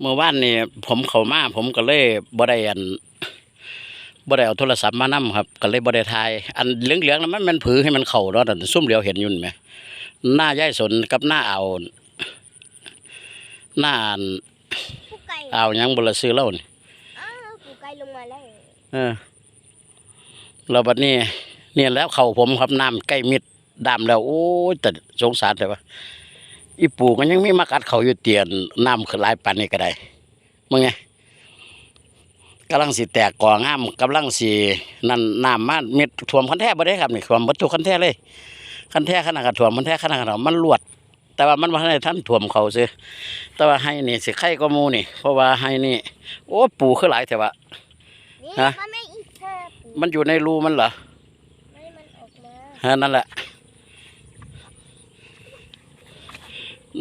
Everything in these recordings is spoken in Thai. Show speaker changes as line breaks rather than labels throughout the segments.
เมื่อวานนี่ผมเข้ามาผมก็เลยบ่ได้อันบ่ได้เอาโทรศัพท์มานํครับ ก็เลยบ่ได้ถ่าย อันเหลืองๆนั้นมันมันผือให้มันเข้าเนาะนั่นซุ่มเหลียวเห็นอยู่นั่นแหมหน้ายายสนกับหน้าเอาวหน้าอัน
ผู้ไก่
เอาวหยังบ่ละซื้อเล่านี่
อ้าวผู้ไก่ลงมาแล้ว
เออแล้วบัดนี้เนี่ยแล้วเข้าผมครับน้ำใกล้มิดดำแล้ว โอ้ยแต่สงสารแต่ว่า อีปู่ก็ยังมีมากัดเขาอยู่เตียนน้ำคือหลายปันนี่ก็ได้มึงไงกำลังสิแตกก่องามกำลังสินั่นน้ำมาเม็ดท่วมคันแท้บ่ได้ครับนี่ท่วมวัตถุคันแท้เลยคันแท้ขนาดกระท่วมคันแท้ขนาดกระท่วมมันลวด แต่ว่ามันบ่ทันได้ท่านท่วมเขาซื้อแต่ว่าให้นี่สิไข่ก็มูนี่ เพราะว่าให้นี่ โอ้ปู่คือหลายแต่ว่า
นี่
ฮะ
มันไม่อีกแค่ปู
มันอยู่ในรูมันเหรอ
ไม่มันออกมา
ฮะนั่นแหละ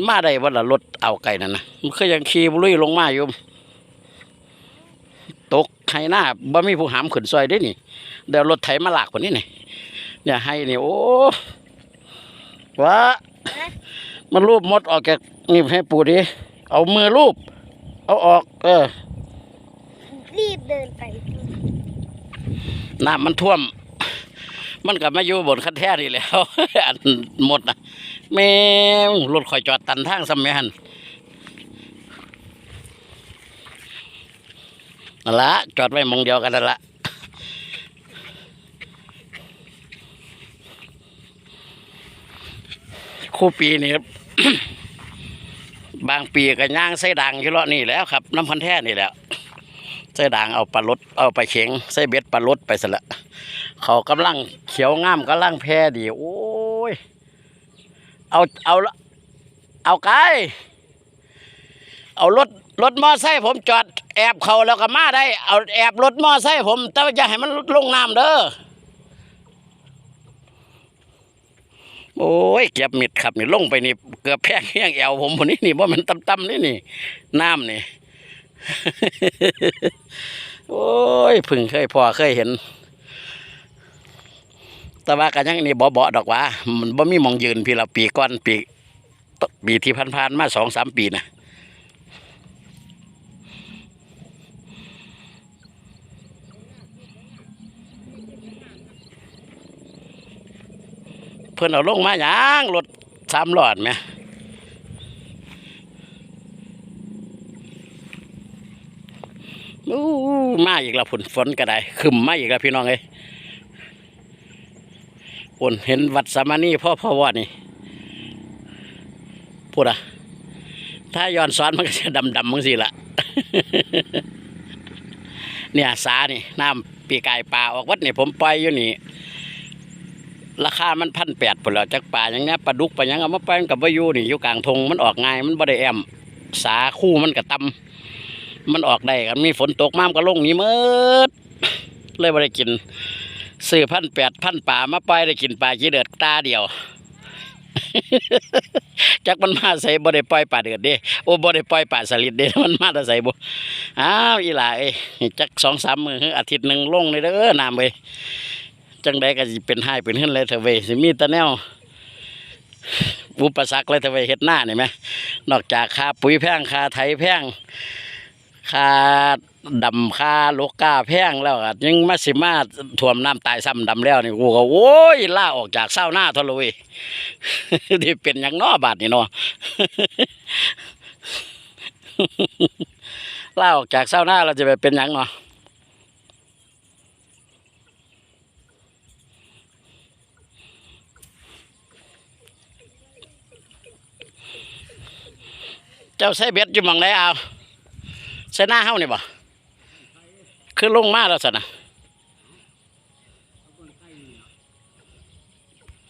มาได้วันละรถเอาไก่นั่นนะมันคือยังขี่บุลุยลงมาอยู่ตกไห้หน้าบ่มีผู้หามขึ้นซอยได้นี่เดี๋ยวรถไถมาลากคนนี้นี่เนี่ยให้นี่โอ้ว้ามันรูปมดออกจากนี่ให้ปูดิเอามือรูป เอาออก เออ
รีบเดินไป
น้ำมันท่วม มันกลับมาอยู่บนคันแท่นี่แล้ว อันหมดนะแม่งรถข่อยจอดตันทางสมัยหันนั่นละจอดไว้มองเดียวกันนั่นละคู่ปีนี่บางปีก็ย่างไส้ดังอยู่เลาะนี่แล้วครับ น้ำพันแท่นี่แหล้วใส่ด่างเอาปลาลดเอาไปเข็งใส่เบ็ดปลาลดไปสละ เขากำลังเขียวงามกำลังแพร่ดี โอ้ย เอาเอาเอาไกลเอารถรถมอไซค์ผมจอดแอบเขาแล้วก็มาได้ เอาแอบรถมอไซค์ผม แต่ว่าอย่าให้มันลงน้ำเด้อโอ้ยเก็บมิดครับนี่ลงไปนี่เกือบแพงเฮี้ยงแอวผมคนนี้นี่ว่ามันต่ำๆนี่นี่น้ำนี่ โอ้ยพึ่งเคยพอเคยเห็น แต่ว่ากันยังนี่บ่เบาดอกว่ามันบ่มีมองยืนพี่ละปีก้อนปีปีที่ผ่านๆมาสองสามปีนะเพื่อนเอาลงมาหยังรถสามหลอดไหมมาอีกแล้วฝนฝนก็ได้ขึ้นมาอีกแล้วพี่น้องเอ้ย ฝนเห็นวัดสามานีพ่อพ่อวอดนี่พูดอะถ้าย้อนซ้อนมันก็จะดำดำมั้งสิละเนี่ยสานี่น้ำปีกายปลาออกวัดนี่ผมปล่อยอยู่นี่ ราคามันพันแปดผลแล้วจากป่าอย่างเนี้ยปลาดุกปลายังเอามาปล่อยมันกับวายูนี่อยู่กลางทงมันออกง่ายมันบ่ได้แอมสาคู่มันก็ต่ำมันออกได้กันมีฝนตกมามก็ลงนี่เมิดเลยไม่ได้กิน ซื้อพันแปดพันป่ามาปล่อยได้กินปลาขี้เดือดตาเดียว จักมันมาใส่บ่ได้ปล่อยปลาเดือดเด้โอ้บ่ได้ปล่อยปลาสลิดเด้มันมาแต่ใส่บ่อ้าวอีหลาเอ้ยจักสองสามมืออาทิตย์หนึ่งลงเลยเด้อน้ำเว้ยจังใดก็สิเป็นให้เป็นขึ้นเลยเถอะเว้ยสิมีต่แนวอุปสรรคเลยเถอะเว้ยเฮ็ดหน้านี่ไหมนอกจากค่าปุ๋ยแพงค่าไถแพง ค่าดำค่าโลกาแพงแล้วก็ยังมาสิมาท่วมน้ำตายซ้ำดำแล้วนี่กูก็โอ้ยล่าออกจากเศร้าหน้าทะลุยที่เป็นอย่างน้อบาดนี่เนาะล่าออกจากเศร้าหน้าเราจะไปเป็นอย่างเนาะเจ้าใส่เบ็ดอยู่มองไหนเอา ใส่หน้าเฮานี่บ่คือลงมาแล้วสินะ